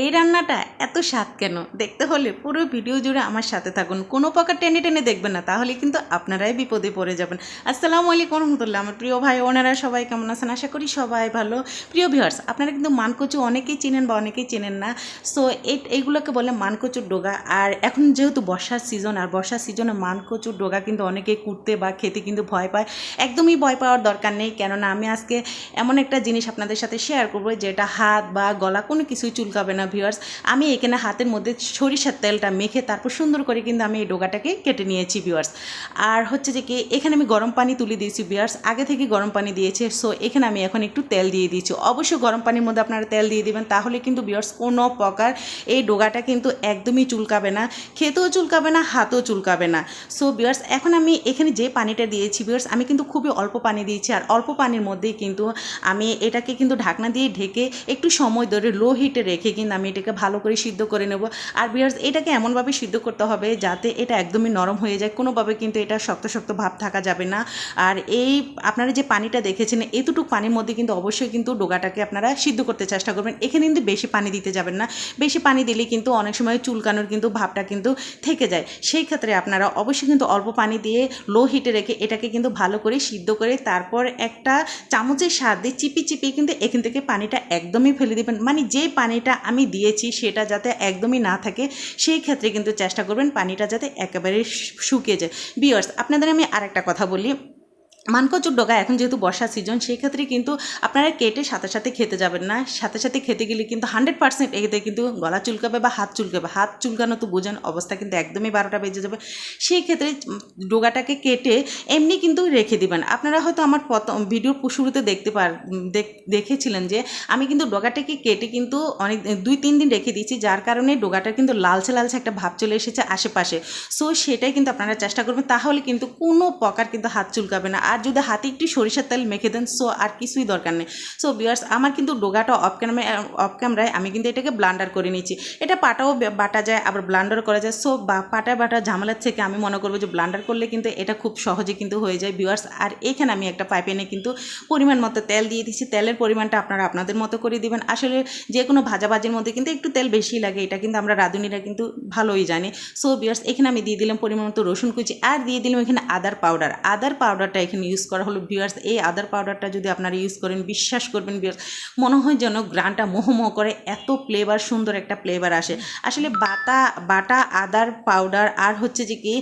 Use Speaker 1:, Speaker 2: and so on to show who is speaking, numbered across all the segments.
Speaker 1: এই রান্নাটা এত স্বাদ কেন? দেখতে হলে পুরো ভিডিও জুড়ে আমার সাথে থাকুন। কোনো প্রকার টেনে টেনে দেখবেন না, তাহলে কিন্তু আপনারাই বিপদে পড়ে যাবেন। আসসালামু আলাইকুম রহমতুল্লাহ, আমার প্রিয় ভাই ওনারা সবাই কেমন আছেন? আশা করি সবাই ভালো। প্রিয় ভিউয়ার্স আপনারা কিন্তু মানকচু অনেকেই চেনেন বা অনেকেই চেনেন না। সো এই এইগুলোকে বলে মানকচুর ডোগা। আর এখন যেহেতু বর্ষার সিজন আর বর্ষার সিজনে মানকচুর ডোগা কিন্তু অনেকেই কুটতে বা খেতে কিন্তু ভয় পায়। একদমই ভয় পাওয়ার দরকার নেই, কেননা আমি আজকে এমন একটা জিনিস আপনাদের সাথে শেয়ার করব, যেটা হাত বা গলা কোনো কিছুই চুলকাবে না ভিউয়ার্স আমি এখানে হাতের মধ্যে সরিষার তেলটা মেখে তারপর সুন্দর করে কিন্তু আমি এই ডোগাটাকে কেটে নিয়েছি ভিউয়ার্স আর হচ্ছে যে কি, এখানে আমি গরম পানি তুলে দিয়েছি ভিউয়ার্স আগে থেকে গরম পানি দিয়েছে সো এখানে আমি এখন একটু তেল দিয়ে দিয়েছি। অবশ্যই গরম পানির মধ্যে আপনারা তেল দিয়ে দিবেন, তাহলে কিন্তু ভিউয়ার্স কোনো প্রকার এই ডোগাটা কিন্তু একদমই চুলকাবে না, খেতেও চুলকাবে না, হাতও চুলকাবে না। সো ভিউয়ার্স এখন আমি এখানে যে পানিটা দিয়েছি ভিউয়ার্স আমি কিন্তু খুবই অল্প পানি দিয়েছি, আর অল্প পানির মধ্যেই কিন্তু আমি এটাকে কিন্তু ঢাকনা দিয়ে ঢেকে একটু সময় ধরে লো হিটে রেখে কিন্তু আমি এটাকে ভালো করে সিদ্ধ করে নেব। আর বিয়ার্স এটাকে এমনভাবে সিদ্ধ করতে হবে যাতে এটা একদমই নরম হয়ে যায়। কোনোভাবে কিন্তু এটা শক্ত শক্ত ভাব থাকা যাবে না। আর এই আপনারা যে পানিটা দেখেছেন, এতটুকু পানির মধ্যে কিন্তু অবশ্যই কিন্তু ডোগাটাকে আপনারা সিদ্ধ করতে চেষ্টা করবেন। এখানে কিন্তু বেশি পানি দিতে যাবেন না। বেশি পানি দিলে কিন্তু অনেক সময় চুলকানোর কিন্তু ভাবটা কিন্তু থেকে যায়। সেই ক্ষেত্রে আপনারা অবশ্যই কিন্তু অল্প পানি দিয়ে লো হিটে রেখে এটাকে কিন্তু ভালো করে সিদ্ধ করে তারপর একটা চামচের সাহায্যে চিপি চিপি কিন্তু এখান থেকে পানিটা একদমই ফেলে দিবেন। মানে যে পানিটা আমি দিয়েছি সেটা যাতে একদমই না থাকে, সেই ক্ষেত্রে কিন্তু চেষ্টা করবেন পানিটা যাতে একেবারে শুকিয়ে যায়। বিয়ার্স আপনাদের আমি আরেকটা কথা বলি। মানকচুর ডগা এখন যেহেতু বর্ষা সিজন সেই ক্ষেত্রে কিন্তু আপনারা কেটে সাথে সাথে খেতে যাবেন না। সাথে সাথে খেতে গেলে কিন্তু হান্ড্রেড পার্সেন্ট এতে কিন্তু গলা চুলকাবে বা হাত চুলকাবে। হাত চুলকানো তো বোঝেন, অবস্থা কিন্তু একদমই বারোটা বেজে যাবে। সেই ক্ষেত্রে ডোগাটাকে কেটে এমনি কিন্তু রেখে দিবেন। আপনারা হয়তো আমার প্রথম ভিডিওর শুরুতে দেখতে পার দেখ- দেখেছিলেন যে আমি কিন্তু ডোগাটাকে কেটে কিন্তু অনেক দুই, তিন দিন রেখে দিয়েছি, যার কারণে ডোগাটা কিন্তু লালচে লালচে একটা ভাব চলে এসেছে আশেপাশে। সো সেটাই কিন্তু আপনারা চেষ্টা করবেন, তাহলে কিন্তু কোনো প্রকার কিন্তু হাত চুলকাবে না। আর যদি হাতে একটু সরিষার তেল মেখে দেন সো আর কিছুই দরকার নেই। সো বিয়ার্স আমার কিন্তু ডোগাটা অফ ক্যামেরায় অফ ক্যামেরায় আমি কিন্তু এটাকে ব্লান্ডার করে নিচ্ছি এটা পাটাও বাটা যায়, আবার ব্লান্ডার করা যায়। সো বা পাটা বাটা ঝামেলার থেকে আমি মনে করব যে ব্লান্ডার করলে কিন্তু এটা খুব সহজে কিন্তু হয়ে যায় বিয়ার্স আর এখানে আমি একটা পাইপেনে কিন্তু পরিমাণ মতো তেল দিয়ে দিচ্ছি তেলের পরিমাণটা আপনারা আপনাদের মতো করে দিবেন। আসলে যে কোনো ভাজাভাজির মধ্যে কিন্তু একটু তেল বেশি লাগে, এটা কিন্তু আমরা রাঁধুনিরা কিন্তু ভালোই জানি। সো বিয়ার্স এখানে আমি দিয়ে দিলাম পরিমাণ মতো রসুন কুচি, আর দিয়ে দিলাম এখানে আদার পাউডার আদার পাউডারটা এখানে ইউজ করা হলো বিয়ার্স এই আদার পাউডারটা যদি আপনারা ইউজ করেন, বিশ্বাস করবেন বিয়ার্স মনে হয় যেন গ্রানটা মোহমোহ করে এত ফ্লেভার সুন্দর একটা ফ্লেভার আসে। আসলে বাটা বাটা আদার পাউডার আর হচ্ছে যে কি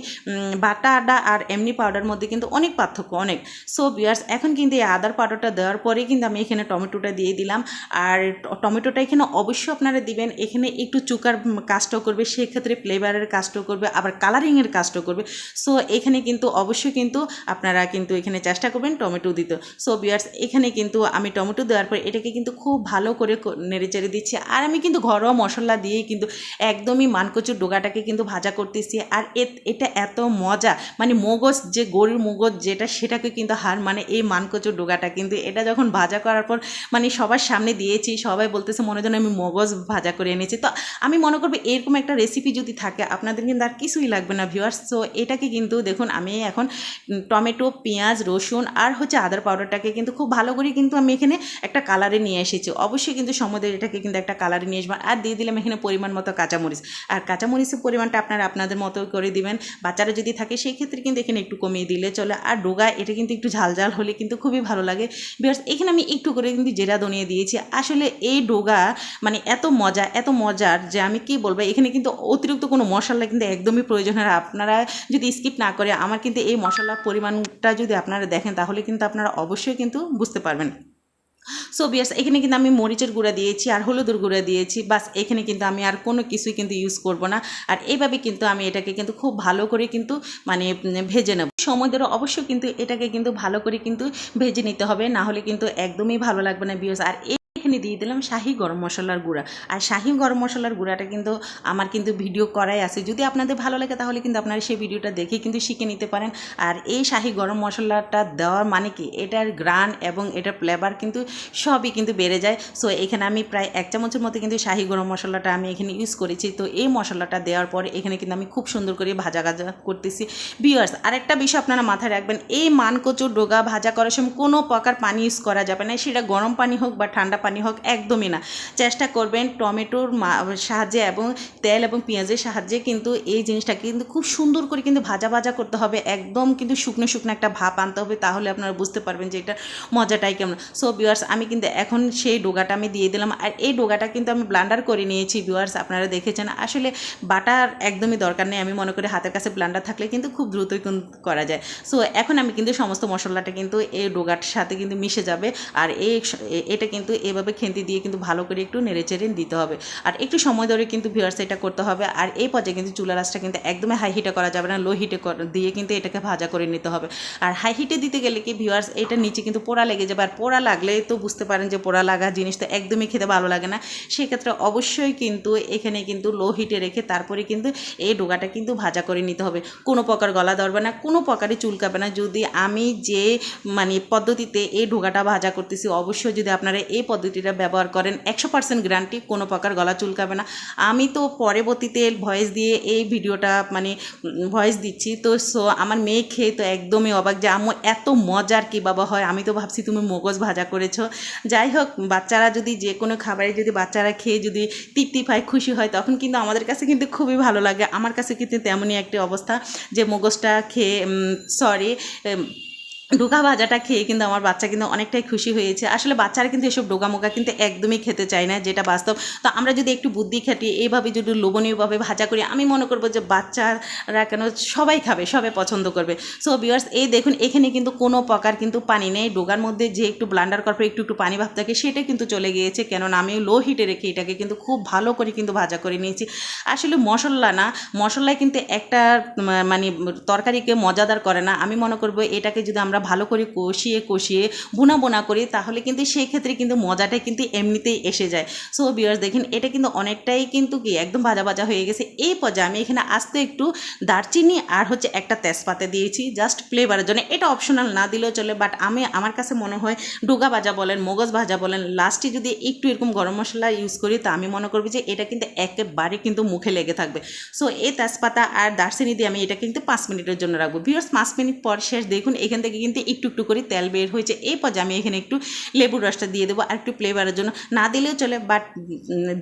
Speaker 1: বাটা আদা আর এমনি পাউডার মধ্যে কিন্তু অনেক পার্থক্য, অনেক। সো বিয়ার্স এখন কিন্তু এই আদার পাউডারটা দেওয়ার পরেই কিন্তু আমি এখানে টমেটোটা দিয়ে দিলাম। আর টমেটোটা এখানে অবশ্যই আপনারা দিবেন, এখানে একটু চুকার কাজটাও করবে, সেক্ষেত্রে ফ্লেভারের কাজটাও করবে, আবার কালারিংয়ের কাজটাও করবে। সো এখানে কিন্তু অবশ্যই কিন্তু আপনারা কিন্তু এখানে চেষ্টা করবেন টমেটো দিতে। সো বিয়ার্স এখানে কিন্তু আমি টমেটো দেওয়ার পর এটাকে কিন্তু খুব ভালো করে নেড়েচেড়ে দিচ্ছি। আর আমি কিন্তু ঘরোয়া মশলা দিয়েই কিন্তু একদমই মানকচুর ডোগাটাকে কিন্তু ভাজা করতেছি। আর এটা এত মজা। মানে মগজ যে, গরুর মগজ যেটা, সেটাকে কিন্তু হার মানে এই মানকচুর ডোগাটা কিন্তু এটা যখন ভাজা করার পর মানে সবার সামনে দিয়েছি, সবাই বলতেছে মনে যেন আমি মগজ ভাজা করে এনেছি। তো আমি মনে করব এরকম একটা রেসিপি যদি থাকে, আপনাদের কিন্তু আর কিছুই লাগবে না ভিউয়ার্স সো এটাকে কিন্তু দেখুন, আমি এখন টমেটো, পেঁয়াজ রসুন আর হচ্ছে আদার পাউডারটাকে কিন্তু খুব ভালো করে কিন্তু আমি এখানে একটা কালারে নিয়ে এসেছি। অবশ্যই কিন্তু সমুদ্রের এটাকে কিন্তু একটা কালারে নিয়ে আসবেন। আর দিয়ে দিলাম এখানে পরিমাণ মতো কাঁচামরিচ। আর কাঁচামরিচের পরিমাণটা আপনারা আপনাদের মতো করে দিবেন। বাচ্চারা যদি থাকে সেই ক্ষেত্রে কিন্তু এখানে একটু কমিয়ে দিলে চলে। আর ডোগা, এটা কিন্তু একটু ঝাল ঝাল হলে কিন্তু খুবই ভালো লাগে। বিকজ এখানে আমি একটু করে কিন্তু জেরা দনিয়ে দিয়েছি। আসলে এই ডোগা মানে এত মজা, এত মজার যে আমি কি বলব, এখানে কিন্তু অতিরিক্ত কোনো মশলা কিন্তু একদমই প্রয়োজন হয়। আপনারা যদি স্কিপ না করে, আমার কিন্তু এই মশলার পরিমাণটা যদি আপনারা দেখেন, তাহলে কিন্তু আপনারা অবশ্যই কিন্তু বুঝতে পারবেন। সো বিয়ার্স, এখানে কিন্তু আমি মরিচের গুঁড়া দিয়েছি আর হলুদের গুঁড়া দিয়েছি। বাস, এখানে কিন্তু আমি আর কোনো কিছুই কিন্তু ইউজ করব না। আর এইভাবে কিন্তু আমি এটাকে কিন্তু খুব ভালো করে কিন্তু মানে ভেজে নেব। সময় ধরে অবশ্যই কিন্তু এটাকে কিন্তু ভালো করে কিন্তু ভেজে নিতে হবে। না হলে কিন্তু একদমই ভালো লাগবে না, বিয়ার্স। আর এখানে দিয়ে দিলাম শাহি গরম মশলার গুঁড়া। আর শাহি গরম মশলার গুঁড়াটা কিন্তু আমার কিন্তু ভিডিও করাই আছে। যদি আপনাদের ভালো লাগে তাহলে কিন্তু আপনারা সেই ভিডিওটা দেখে কিন্তু শিখে নিতে পারেন। আর এই শাহি গরম মশলাটা দেওয়ার মানে কি? এটার গ্রান এবং এটার ফ্লেভার কিন্তু সবই কিন্তু বেড়ে যায়। সো এখানে আমি প্রায় এক চামচের মতো কিন্তু শাহি গরম মশলাটা আমি এখানে ইউজ করেছি। তো এই মশলাটা দেওয়ার পরে এখানে কিন্তু আমি খুব সুন্দর করে ভাজা গাজা করতেছি। বিয়ার্স আরেকটা বিষয় আপনারা মাথায় রাখবেন। এই মানকচুর ডোগা ভাজা করার সময় কোনো প্রকার পানি ইউজ করা যাবে না। সেটা গরম পানি হোক বা ঠান্ডা পানি হোক, একদমই না। চেষ্টা করবেন টমেটোর সাহায্যে এবং তেল এবং পেঁয়াজের সাহায্যে কিন্তু এই জিনিসটাকে কিন্তু খুব সুন্দর করে কিন্তু ভাজা ভাজা করতে হবে। একদম কিন্তু শুকনো শুকনো একটা ভাপ আনতে হবে তাহলে আপনারা বুঝতে পারবেন যে এটা মজাটাই কেমন। সো ভিউয়ার্স আমি কিন্তু এখন সেই ডোগাটা আমি দিয়ে দিলাম। আর এই ডোগাটা কিন্তু আমি ব্লান্ডার করে নিয়েছি ভিউয়ার্স আপনারা দেখেছেন। আসলে বাটার একদমই দরকার নেই, আমি মনে করি হাতের কাছে ব্লান্ডার থাকলে কিন্তু খুব দ্রুতই করা যায়। সো এখন আমি কিন্তু সমস্ত মশলাটা কিন্তু এই ডোগার সাথে কিন্তু মিশে যাবে। আর এই এটা কিন্তু এভাবে খেন্তি দিয়ে কিন্তু ভালো করে একটু নেড়েচেড়ে দিতে হবে। আর একটু সময় ধরে কিন্তু ভিউয়ার্স এটা করতে হবে। আর এই পর্যায়ে কিন্তু চুলা রাসটা কিন্তু একদমই হাই হিটে করা যাবে না লো হিটে দিয়ে কিন্তু এটাকে ভাজা করে নিতে হবে। আর হাই হিটে দিতে গেলে কি ভিউয়ার্স এটা নিচে কিন্তু পোড়া লেগে যাবে। আর পোড়া লাগলে তো বুঝতে পারেন যে পোড়া লাগা জিনিস তো একদমই খেতে ভালো লাগে না। সেক্ষেত্রে অবশ্যই কিন্তু এখানে কিন্তু লো হিটে রেখে তারপরে কিন্তু এই ডোগাটা কিন্তু ভাজা করে নিতে হবে। কোনো প্রকার গলা ধরবে না, কোনো প্রকারই চুলকাবে না। যদি আমি যে মানে পদ্ধতিতে এই ডোগাটা ভাজা করতেছি, অবশ্যই যদি আপনারা এই পদ্ধতিটা ব্যবহার করেন, একশো পার্সেন্ট গ্যারান্টি কোনো প্রকার গলা চুলকাবে না। আমি তো পরবর্তীতে ভয়েস দিয়ে এই ভিডিওটা মানে ভয়েস দিচ্ছি, তো সো আমার মেয়ে খেয়ে তো একদমই অবাক যে আমার এত মজার কি বাবা হয়? আমি তো ভাবছি তুমি মগজ ভাজা করেছ। যাই হোক, বাচ্চারা যদি যে কোনো খাবারে যদি বাচ্চারা খেয়ে যদি তৃপ্তি পায়, খুশি হয়, তখন কিন্তু আমাদের কাছে কিন্তু খুবই ভালো লাগে। আমার কাছে কিন্তু তেমনই একটি অবস্থা যে মগজটা খেয়ে সরি ডোকা ভাজাটা খেয়ে কিন্তু আমার বাচ্চা কিন্তু অনেকটাই খুশি হয়েছে। আসলে বাচ্চারা কিন্তু এসব ডোকা মোকা কিন্তু একদমই খেতে চায় না, যেটা বাস্তব। তো আমরা যদি একটু বুদ্ধি খাটিয়ে এইভাবে যদি লোভনীয়ভাবে ভাজা করি, আমি মনে করব যে বাচ্চারা কেন সবাই খাবে, সবাই পছন্দ করবে। সো বিয়ার্স এই দেখুন, এখানে কিন্তু কোনো প্রকার কিন্তু পানি নেই। ডোগার মধ্যে যে একটু ব্লান্ডার করার একটু একটু পানি ভাব থাকে সেটা কিন্তু চলে গিয়েছে। কেননা আমি লো হিটে রেখে এটাকে কিন্তু খুব ভালো করে কিন্তু ভাজা করে নিয়েছি। আসলে মশলা না, মশলায় কিন্তু একটা মানে তরকারিকে মজাদার করে না। আমি মনে করব এটাকে যদি আমরা ভালো করে কষিয়ে কষিয়ে, বোনা বোনা করি তাহলে কিন্তু সেই ক্ষেত্রে কিন্তু মজাটা কিন্তু এমনিতেই এসে যায়। সো বিয়ার্স দেখেন, এটা কিন্তু অনেকটাই কিন্তু কি একদম ভাজা ভাজা হয়ে গেছে। এই পর্যায়ে আমি এখানে আস্তে একটু দারচিনি আর হচ্ছে একটা তেজপাতা দিয়েছি জাস্ট ফ্লেভারের জন্য। এটা অপশনাল না দিলেও চলে বাট আমি, আমার কাছে মনে হয় ডুগা ভাজা বলেন, মগজ ভাজা বলেন লাস্টে যদি একটু এরকম গরম মশলা ইউজ করি, তা আমি মনে করব যে এটা কিন্তু একেবারে কিন্তু মুখে লেগে থাকবে। সো এই তেজপাতা আর দারচিনি দিয়ে আমি এটা কিন্তু পাঁচ মিনিটের জন্য রাখব। বিয়ার্স পাঁচ মিনিট পর শেষ। দেখুন, এখান থেকে কিন্তু একটু একটু করে তেল বের হয়েছে। এই পর্যায়ে আমি এখানে একটু লেবুর রসটা দিয়ে দেবো আর একটু ফ্লেভারের জন্য। না দিলেও চলে বাট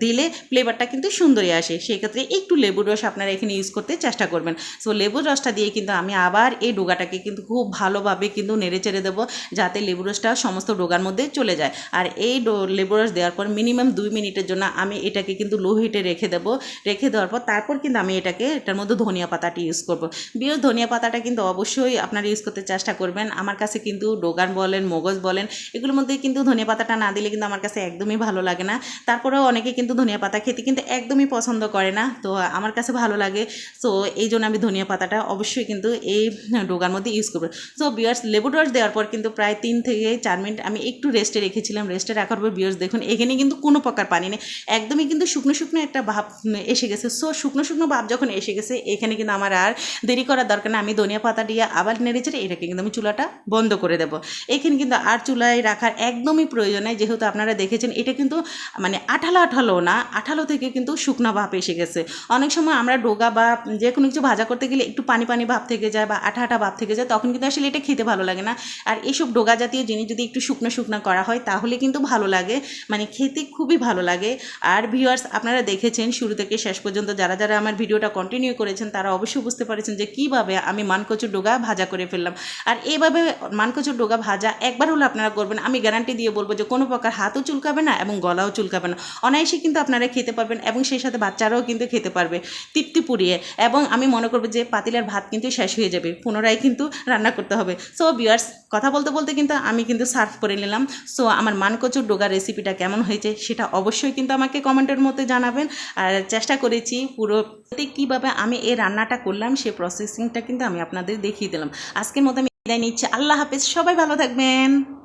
Speaker 1: দিলে ফ্লেভারটা কিন্তু সুন্দরই আসে। সেই ক্ষেত্রে একটু লেবুর রস আপনারা এখানে ইউজ করতে চেষ্টা করবেন। সো লেবুর রসটা দিয়ে কিন্তু আমি আবার এই ডোগাটাকে কিন্তু খুব ভালোভাবে কিন্তু নেড়ে চেড়ে দেবো, যাতে লেবু রসটা সমস্ত ডোগার মধ্যে চলে যায়। আর এই লেবু রস দেওয়ার পর মিনিমাম দুই মিনিটের জন্য আমি এটাকে কিন্তু লো হিটে রেখে দেবো। রেখে দেওয়ার পর তারপর কিন্তু আমি এটাকে, এটার মধ্যে ধনিয়া পাতাটি ইউজ করব। বিয়স ধনিয়া পাতাটা কিন্তু অবশ্যই আপনারা ইউজ করতে চেষ্টা করবেন। আমার কাছে কিন্তু ডোগান বলেন, মগজ বলেন, এগুলোর মধ্যে কিন্তু ধনিয়া পাতাটা না দিলে কিন্তু আমার কাছে একদমই ভালো লাগে না। তারপরেও অনেকে কিন্তু ধনিয়া পাতা খেতে কিন্তু একদমই পছন্দ করে না। তো আমার কাছে ভালো লাগে। সো এই জন্য আমি ধনিয়া পাতাটা অবশ্যই কিন্তু এই ডোগার মধ্যে ইউজ করব। সো বিয়ার্স, লেবু রস দেওয়ার পর কিন্তু প্রায় তিন থেকে চার মিনিট আমি একটু রেস্টে রেখেছিলাম। রেস্টে রাখার পর বিয়ার্স, দেখুন, এখানে কিন্তু কোনো প্রকার পানি নেই। একদমই কিন্তু শুকনো শুকনো একটা ভাব এসে গেছে। সো শুকনো শুকনো ভাব যখন এসে গেছে, এখানে কিন্তু আমার আর দেরি করার দরকার না। আমি ধনিয়া পাতা দিয়ে আবার নেড়ে এটাকে কিন্তু আমি চুলাটা বন্ধ করে দেবো। এখানে কিন্তু আর চুলায় রাখার একদমই প্রয়োজন নেই। যেহেতু আপনারা দেখেছেন, এটা কিন্তু মানে আঠালো আঠালো না, আঠালো থেকে কিন্তু শুকনো ভাব এসে গেছে। অনেক সময় আমরা ডোগা বা যে কোনো কিছু ভাজা করতে গেলে একটু পানি পানি ভাব থেকে যায় বা আঠা আঠা ভাব থেকে যায়, তখন কিন্তু আসলে এটা খেতে ভালো লাগে না। আর এইসব ডোগা জাতীয় জিনিস যদি একটু শুকনো শুকনো করা হয়, তাহলে কিন্তু ভালো লাগে। মানে খেতে খুবই ভালো লাগে। আর ভিউয়ার্স আপনারা দেখেছেন, শুরু থেকে শেষ পর্যন্ত যারা যারা আমার ভিডিওটা কন্টিনিউ করেছেন, তারা অবশ্যই বুঝতে পেরেছেন যে কীভাবে আমি মানকচুর ডোগা ভাজা করে ফেললাম। আর এইভাবে মানকচুর ডোগা ভাজা একবার হলে আপনারা করবেন। আমি গ্যারান্টি দিয়ে বলব যে কোনো প্রকার হাতও চুলকাবে না এবং গলাও চুলকাবে না। অনায়াসে কিন্তু আপনারা খেতে পারবেন এবং সেই সাথে বাচ্চারাও কিন্তু খেতে পারবে তৃপ্তি পুড়িয়ে। এবং আমি মনে করব যে পাতিলার ভাত কিন্তু শেষ হয়ে যাবে, পুনরায় কিন্তু রান্না করতে হবে। সো বিয়ার্স কথা বলতে বলতে কিন্তু আমি কিন্তু সার্ভ করে নিলাম। সো আমার মানকচুর ডোগা রেসিপিটা কেমন হয়েছে সেটা অবশ্যই কিন্তু আমাকে কমেন্টের মধ্যে জানাবেন। আর চেষ্টা করেছি পুরো কীভাবে আমি এই রান্নাটা করলাম সেই প্রসেসিংটা কিন্তু আমি আপনাদের দেখিয়ে দিলাম। আজকের মতো আমি বিদায় নিচ্ছে। আল্লাহ হাফেজ। সবাই ভালো থাকবেন।